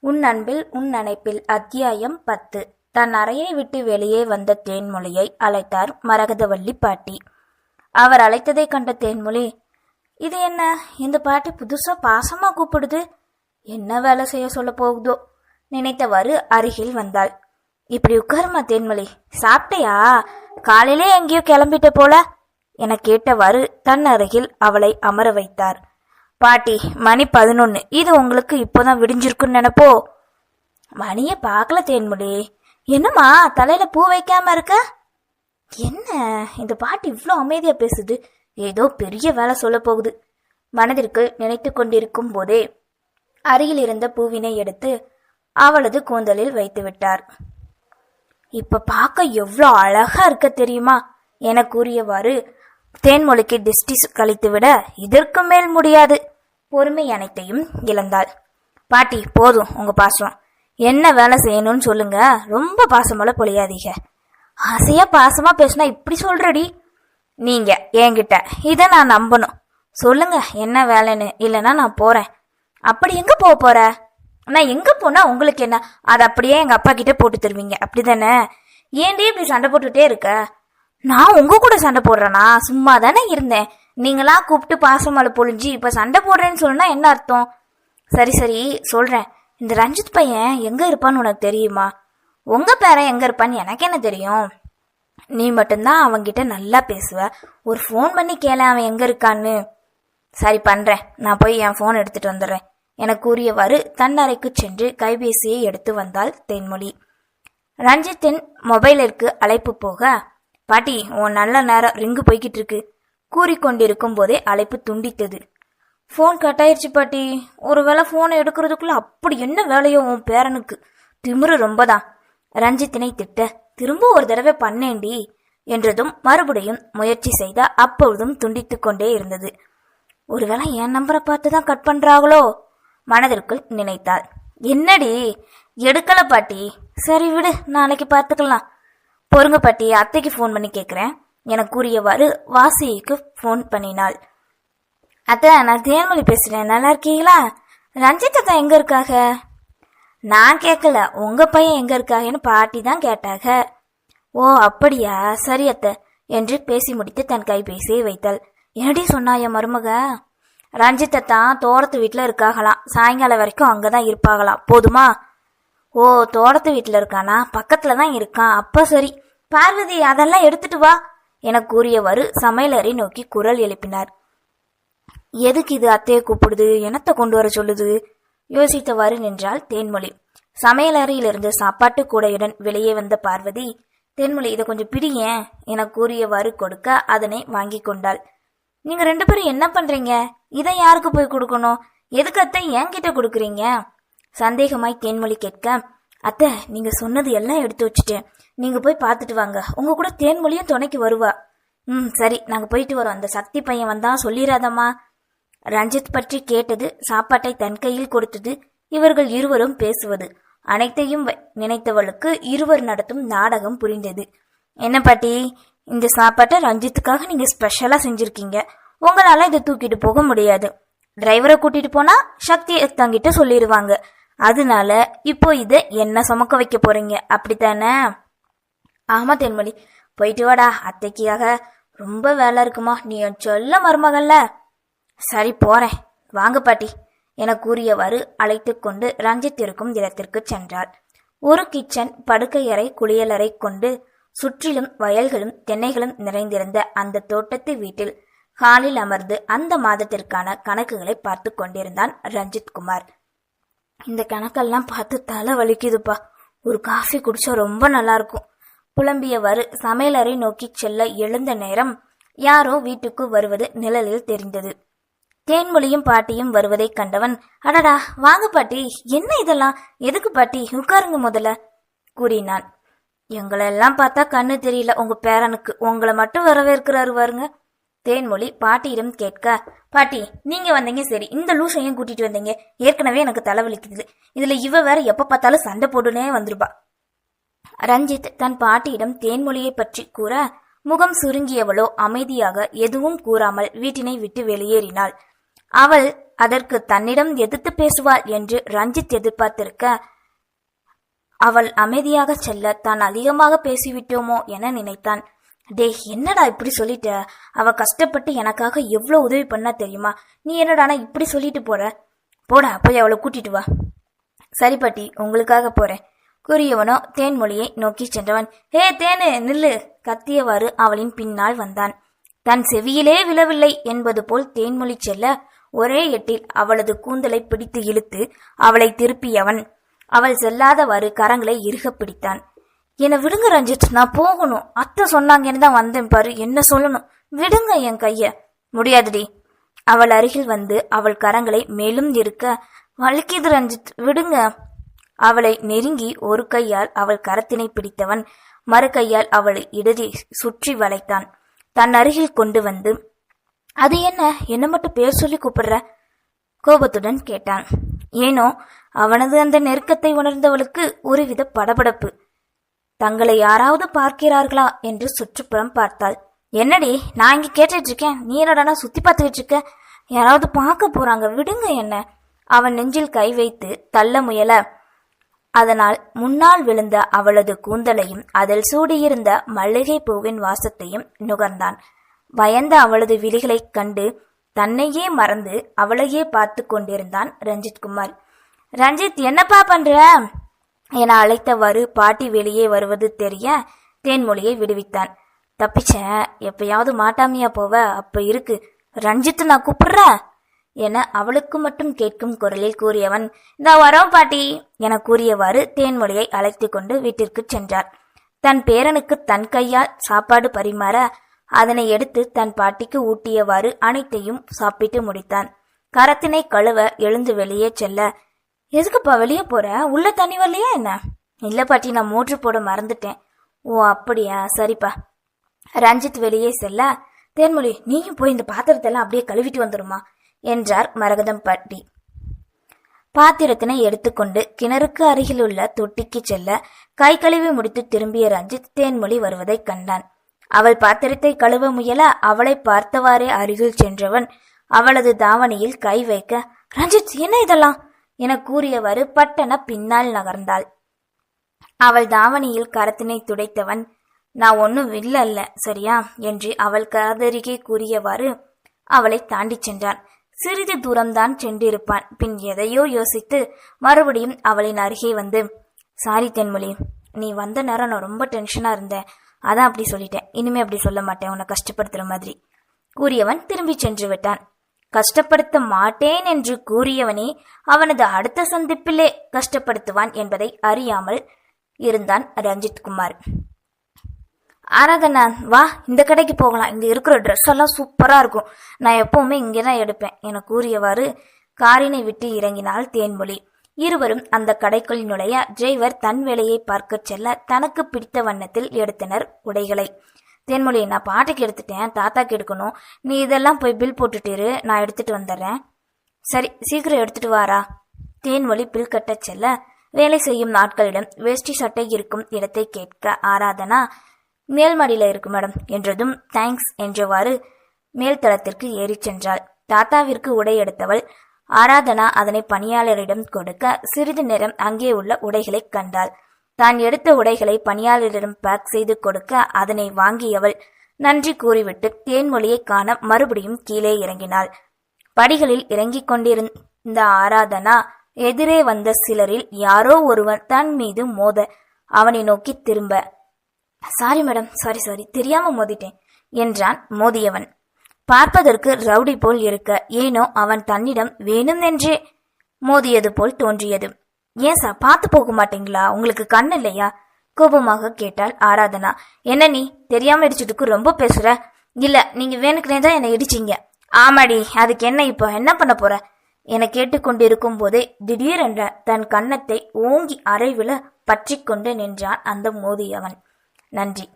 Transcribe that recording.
உன் அன்பில் உன் நினைப்பில் அத்தியாயம் பத்து. தன் அறையை விட்டு வெளியே வந்த தேன்மொழியை அழைத்தார் மரகதவள்ளி பாட்டி. அவர் அழைத்ததை கண்ட தேன்மொழி இது என்ன? இந்த பாட்டி புதுசா பாசமா கூப்பிடுது? என்ன வேலை செய்ய சொல்ல போகுதோ? நினைத்தவாறு அருகில் வந்தாள். இப்படி உட்காருமா தேன்மொழி? சாப்பிட்டியா? காலையிலே எங்கேயோ கிளம்பிட்ட போல? என கேட்டவாறு தன் அருகில் அவளை அமர வைத்தார். பாட்டி மணி பதினொன்று இது உங்களுக்கு இப்போதான் விடிஞ்சிருக்குன்னு நினைப்போ? மணியை பார்க்கல தேன்மொழி என்னம்மா தலையில பூ வைக்காம இருக்க? என்ன? இந்த பாட்டி இவ்வளோ அமைதியா பேசுது. ஏதோ பெரிய வேலை சொல்ல போகுது. மனதிற்குள் நினைத்து கொண்டிருக்கும் போதே அருகில் இருந்த பூவினை எடுத்து அவளது கூந்தலில் வைத்து விட்டார். இப்ப பார்க்க எவ்வளோ அழகா இருக்க தெரியுமா? என கூறியவாறு தேன்மொழிக்கு திஷ்டி கழித்துவிட இதற்கு மேல் முடியாது. பொறுமை அனைத்தையும் இழந்தாள். பாட்டி போதும் உங்க பாசம். என்ன வேலை செய்யணும்னு சொல்லுங்க. ரொம்ப பாசமோல பொழியாதீங்க. ஆசையா பாசமா பேசினா இப்படி சொல்றடி? நீங்க என்கிட்ட. இதை நான் நம்பணும். சொல்லுங்க என்ன வேலைன்னு. இல்லைன்னா நான் போறேன். அப்படி எங்க போக போற? நான் எங்க போனா உங்களுக்கு என்ன? அதை அப்படியே எங்க அப்பா கிட்ட போட்டு தருவீங்க. அப்படிதானே? ஏன்டி இப்படி சண்டை போட்டுட்டே இருக்க? நான் உங்க கூட சண்டை போடுறேனா? சும்மா தானே இருந்தேன். நீங்களா கூப்பிட்டு பாசமலை பொழிஞ்சு இப்போ சண்டை போடுறேன்னு சொன்னால் என்ன அர்த்தம்? சரி சரி சொல்கிறேன் இந்த ரஞ்சித் பையன் எங்கே இருப்பான்னு உனக்கு தெரியுமா? உங்கள் பேரன் எங்கே இருப்பான்னு எனக்கு என்ன தெரியும்? நீ மட்டும்தான் அவன்கிட்ட நல்லா பேசுவ. ஒரு ஃபோன் பண்ணி கேள அவன் எங்கே இருக்கான்னு. சரி பண்ணுறேன் நான் போய் என் ஃபோன் எடுத்துகிட்டு வந்துடுறேன். என கூறியவாறு தன் அறைக்கு சென்று கைபேசியை எடுத்து வந்தாள் தென்மொழி. ரஞ்சித்தின் மொபைலிற்கு அழைப்பு போக பாட்டி உன் நல்ல நேரம் ரிங்கு போய்கிட்டு இருக்கு. கூறிக்கொண்டிருக்கும் போதே அழைப்பு துண்டித்தது. ஃபோன் கட் ஆயிருச்சு பாட்டி. ஒருவேளை ஃபோனை எடுக்கிறதுக்குள்ள அப்படி என்ன வேலையோ உன் பேரனுக்கு? திமிரு ரொம்பதான். ரஞ்சித்தினை திட்ட திரும்ப ஒரு தடவை பண்ணேண்டி என்றதும் மறுபடியும் முயற்சி செய்த அப்பொழுதும் துண்டித்து கொண்டே இருந்தது. ஒருவேளை என் நம்பரை பார்த்து தான் கட் பண்றாங்களோ? மனதிற்குள் நினைத்தாள். என்னடி? எடுக்கல பாட்டி. சரி விடு நாளைக்கு பார்த்துக்கலாம். பொறுங்க பாட்டி அத்தைக்கு ஃபோன் பண்ணி கேட்குறேன் என கூறியவாறு வாசிக்கு ஃபோன் பண்ணினாள். அத்தை நான் தேன்மொழி பேசுறேன். நல்லா இருக்கீங்களா? ரஞ்சித் அத்தா எங்க இருக்காக? நான் கேட்கல உங்க பையன் எங்க இருக்காகன்னு பாட்டி தான் கேட்டாக. ஓ அப்படியா? சரி அத்தை என்று பேசி முடித்து தன் கைபேசியை வைத்தாள். என்னடி சொன்னா என் மருமக? ரஞ்சித்தை தான் தோட்டத்து வீட்டில் இருக்காகலாம். சாயங்காலம் வரைக்கும் அங்கே தான் இருப்பாகலாம். போதுமா? ஓ தோட்டத்து வீட்டில் இருக்கானா? பக்கத்தில் தான் இருக்கான். அப்போ சரி. பார்வதி அதெல்லாம் எடுத்துட்டு வா. என கூறியவாறு சமையலறை நோக்கி குரல் எழுப்பினார். எதுக்கு இது அத்தையை கூப்பிடுது? என்னத்தை கொண்டு வர சொல்லுது? யோசித்தவாறு நின்றாள் தேன்மொழி. சமையலறையிலிருந்து சாப்பாட்டு கூடையுடன் வெளியே வந்த பார்வதி தேன்மொழி இதை கொஞ்சம் பிடியேன் என கூறியவாறு கொடுக்க அதனை வாங்கி கொண்டாள். நீங்க ரெண்டு பேரும் என்ன பண்றீங்க? இதை யாருக்கு போய் கொடுக்கணும்? எதுக்கத்தை என்கிட்ட கொடுக்குறீங்க? சந்தேகமாய் தேன்மொழி கேட்க அத்தை நீங்க சொன்னது எல்லாம் எடுத்து வச்சுட்டேன். நீங்க போய் பார்த்துட்டு வாங்க. உங்க கூட தேன்மொழியும் துணைக்கு வருவா. ம் சரி நாங்க போயிட்டு வரோம். அந்த சக்தி பையன் வந்தா சொல்லிராதம்மா ரஞ்சித் பற்றி கேட்டது சாப்பாட்டை தன் கையில் கொடுத்தது இவர்கள் இருவரும் பேசுவது. அனைத்தையும் நினைத்தவளுக்கு இருவர் நடத்தும் நாடகம் புரிந்தது. என்ன பாட்டி இந்த சாப்பாட்டை ரஞ்சித்துக்காக நீங்க ஸ்பெஷலா செஞ்சிருக்கீங்க. உங்களால இதை தூக்கிட்டு போக முடியாது. டிரைவரை கூட்டிட்டு போனா சக்தி தங்கிட்ட சொல்லிடுவாங்க அதனால இப்போ இதை என்ன சுமக்க வைக்க போறீங்க? அப்படித்தானே? ஆமா தென்மொழி. போயிட்டு வாடா அத்தைக்காக ரொம்ப வேலை இருக்குமா? நீ சொல்ல மருமகள்ல. சரி போறேன். வாங்க பாட்டி. என கூறியவாறு அழைத்து கொண்டு ரஞ்சித் இருக்கும் இடத்திற்கு சென்றாள். ஒரு கிச்சன் படுக்கையறை குளியலறை கொண்டு சுற்றிலும் வயல்களும் தென்னைகளும் நிறைந்திருந்த அந்த தோட்டத்து வீட்டில் ஹாலில் அமர்ந்து அந்த மாதத்திற்கான கணக்குகளை பார்த்து கொண்டிருந்தான் ரஞ்சித் குமார். இந்த கணக்கெல்லாம் பார்த்து தலை வலிக்குதுப்பா. ஒரு காஃபி குடிச்சா ரொம்ப நல்லா இருக்கும் புலம்பியவாறு சமையலறை நோக்கி செல்ல எழுந்த நேரம் யாரோ வீட்டுக்கு வருவது நிழலில் தெரிந்தது. தேன்மொழியும் பாட்டியும் வருவதை கண்டவன் அடடா வாங்க பாட்டி என்ன இதெல்லாம்? எதுக்கு பாட்டி உட்காருங்க முதல்ல கூறினான். எங்களெல்லாம் பார்த்தா கண்ணு தெரியல உங்க பேரனுக்கு. உங்களை மட்டும் வரவேற்கிறாரு பாருங்க. தேன்மொழி பாட்டியிடம் கேட்க பாட்டி நீங்க வந்தீங்க சரி இந்த லூசையும் கூட்டிட்டு வந்தீங்க? ஏற்கனவே எனக்கு தலைவலிக்குது. இதுல இவ வேற எப்ப பார்த்தாலும் சண்டை போட்டுனே வந்துருப்பா. ரஞ்சித் தன் பாட்டியிடம் தேன்மொழியை பற்றி கூற முகம் சுருங்கியவளோ அமைதியாக எதுவும் கூறாமல் வீட்டினை விட்டு வெளியேறினாள். அவள் அதற்கு தன்னிடம் எதிர்த்து பேசுவாள் என்று ரஞ்சித் எதிர்பார்த்திருக்க அவள் அமைதியாக செல்ல தான் அதிகமாக பேசிவிட்டோமோ என நினைத்தான். டே என்னடா இப்படி சொல்லிட்ட? அவ கஷ்டப்பட்டு எனக்காக எவ்வளோ உதவி பண்ணா தெரியுமா? நீ என்னடானா இப்படி சொல்லிட்டு போற? போடா போய் அவளை கூட்டிட்டு வா. சரி பாட்டி உங்களுக்காக போறேன். கூறியவனோ தேன்மொழியை நோக்கி சென்றவன். ஹே தேனு நில்லு கத்தியவாறு அவளின் பின்னால் வந்தான். தன் செவியிலே விழவில்லை என்பது போல் தேன்மொழி செல்ல ஒரே எட்டில் அவளது கூந்தலை பிடித்து இழுத்து அவளை திருப்பியவன். அவள் செல்லாதவாறு கரங்களை இறுகப் பிடித்தான். என்னை விடுங்க ரஞ்சித் நான் போகணும். அத்தை சொன்னாங்கன்னு தான் வந்தேன் பாரு என்ன சொல்லணும்? விடுங்க என் கைய. முடியாதுடி. அவள் அருகில் வந்து அவள் கரங்களை மேலும் இருக்க வலிக்குது ரஞ்சித் விடுங்க. அவளை நெருங்கி ஒரு கையால் அவள் கரத்தினை பிடித்தவன் மறு கையால் அவளை இடறி சுற்றி வளைத்தான். தன் அருகில் கொண்டு வந்து அது என்ன? என்ன மட்டும் பேர் சொல்லி கூப்பிடுற? கோபத்துடன் கேட்டான். ஏனோ அவனது அந்த நெருக்கத்தை உணர்ந்தவளுக்கு ஒருவித படபடப்பு. தங்களை யாராவது பார்க்கிறார்களா என்று சுற்றுப்புறம் பார்த்தாள். என்னடி நான் இங்க கேட்டுட்டு இருக்கேன் நீ என்னடானா சுத்தி பார்த்துக்கிட்டு இருக்க யாராவது பார்க்க போறாங்க விடுங்க என்ன? அவன் நெஞ்சில் கை வைத்து தள்ள முயல. அதனால் முன்னால் விழுந்த அவளது கூந்தலையும் அதில் சூடியிருந்த மல்லிகை பூவின் வாசத்தையும் நுகர்ந்தான். பயந்த அவளது விழிகளைக் கண்டு தன்னையே மறந்து அவளையே பார்த்து கொண்டிருந்தான் ரஞ்சித் குமார். ரஞ்சித் என்னப்பா பண்ற? என அழைத்தவாறு பாட்டி வெளியே வருவது தெரிய தேன்மொழியை விடுவித்தான். தப்பிச்ச எப்பயாவது மாட்டாமையா போவ? அப்ப இருக்கு. ரஞ்சித்து நான் கூப்பிடுற? என அவளுக்கு மட்டும் கேட்கும் குரலில் கூறியவன் இந்த வரோம் பாட்டி. என கூறியவாறு தேன்மொழியை அழைத்து கொண்டு வீட்டிற்கு சென்றார். தன் பேரனுக்கு தன் கையால் சாப்பாடு பரிமாற அதனை எடுத்து தன் பாட்டிக்கு ஊட்டியவாறு அனைத்தையும் சாப்பிட்டு முடித்தான். கரத்தினை கழுவ எழுந்து வெளியே செல்ல எதுக்குப்பா வெளியே போற? உள்ள தண்ணி வரலையா என்ன? இல்ல பாட்டி நான் மோட்ரு போட மறந்துட்டேன். ஓ அப்படியா? சரிப்பா. ரஞ்சித் வெளியே செல்ல தேன்மொழி நீயும் போய் இந்த பாத்திரத்தெல்லாம் அப்படியே கழுவிட்டு வந்துருமா? என்றார் மரகதம் பாட்டி. பாத்திரத்தினை எடுத்துக்கொண்டு கிணறுக்கு அருகில் உள்ள தொட்டிக்கு செல்ல கை கழுவி முடித்து திரும்பிய ரஞ்சித் தேன்மொழி வருவதைக் கண்டான். அவள் பாத்திரத்தை கழுவ முயல அவளை பார்த்தவாறே அருகில் சென்றவன் அவளது தாவணியில் கை வைக்க ரஞ்சித் என்ன இதெல்லாம்? என கூறியவாறு பட்டன பின்னால் நகர்ந்தாள். அவள் தாவணியில் கரத்தினை துடைத்தவன் நான் ஒன்னும் வில்லல்ல சரியா என்று அவள் காதருகே கூறியவாறு அவளை தாண்டிச் சென்றான். சிறிது தூரம்தான் சென்றிருப்பான். பின் எதையோ யோசித்து மறுபடியும் அவளின் அருகே வந்து சாரி தென்மொழி நீ வந்த நேரம் நான் ரொம்ப டென்ஷனா இருந்தேன். அதான் அப்படி சொல்லிட்டேன். இனிமே அப்படி சொல்ல மாட்டேன். உன்னை கஷ்டப்படுத்துற மாதிரி கூறியவன் திரும்பி சென்று விட்டான். கஷ்டப்படுத்த மாட்டேன் என்று கூறியவனே அவனது அடுத்த சந்திப்பிலே கஷ்டப்படுத்துவான் என்பதை அறியாமல் இருந்தான் ரஞ்சித் குமார். ஆராதனா வா இந்த கடைக்கு போகலாம். இங்க இருக்கிற ட்ரெஸ் எல்லாம் சூப்பரா இருக்கும். நான் எப்பவுமே இங்கே தான் எடுப்பேன் என கூறியவாறு காரினை விட்டு இறங்கினாள் தேன்மொழி. இருவரும் அந்த கடைக்குள் நுழைய டிரைவர் தன் வேலையை பார்க்கச் செல்ல தனக்கு பிடித்த வண்ணத்தில் எடுத்தனர் உடைகளை. தேன்மொழி நான் பாட்டுக்கு எடுத்துட்டேன் தாத்தாக்கு எடுக்கணும். நீ இதெல்லாம் போய் பில் போட்டுட்டிரு நான் எடுத்துட்டு வந்துடுறேன். சரி சீக்கிரம் எடுத்துட்டு வாரா தேன்மொழி பில் கட்டச் செல்ல வேலை செய்யும் நாட்களிடம் வேஷ்டி சட்டை இருக்கும் இடத்தை கேட்க ஆராதனா மேல்மடியில் இருக்கு மேடம் என்றதும் தேங்க்ஸ் என்றவாறு மேல்தளத்திற்கு ஏறி ஏறிச் சென்றாள். தாத்தாவிற்கு உடை எடுத்தவள் ஆராதனா அதனை பணியாளரிடம் கொடுக்க சிறிது நேரம் அங்கே உள்ள உடைகளை கண்டாள். தான் எடுத்த உடைகளை பணியாளரிடம் பேக் செய்து கொடுக்க அதனை வாங்கியவள். நன்றி கூறிவிட்டு தேன்மொழியை காண மறுபடியும் கீழே இறங்கினாள். படிகளில் இறங்கிக் கொண்டிருந்த ஆராதனா எதிரே வந்த சிலரில் யாரோ ஒருவன் தன் மீது மோத அவனை நோக்கி திரும்ப சாரி மேடம் சாரி சாரி தெரியாம மோதிட்டேன் என்றான் மோதியவன். பார்ப்பதற்கு ரவுடி போல் இருக்க ஏனோ அவன் தன்னிடம் வேணுமென்றே மோதியது போல் தோன்றியது. ஏன் சார் பார்த்து போக மாட்டீங்களா? உங்களுக்கு கண் இல்லையா? கோபமாக கேட்டாள் ஆராதனா. என்ன நீ தெரியாம இடிச்சதுக்கு ரொம்ப பேசுற? இல்ல நீங்க வேணுக்குனே தான் என்னை இடிச்சீங்க. ஆமாடி அதுக்கு என்ன இப்போ? என்ன பண்ண போற? என கேட்டுக்கொண்டிருக்கும் போதே திடீரென்ற தன் கன்னத்தை ஓங்கி அறைவில பற்றி கொண்டு நின்றான் அந்த மோதியவன். நன்றி.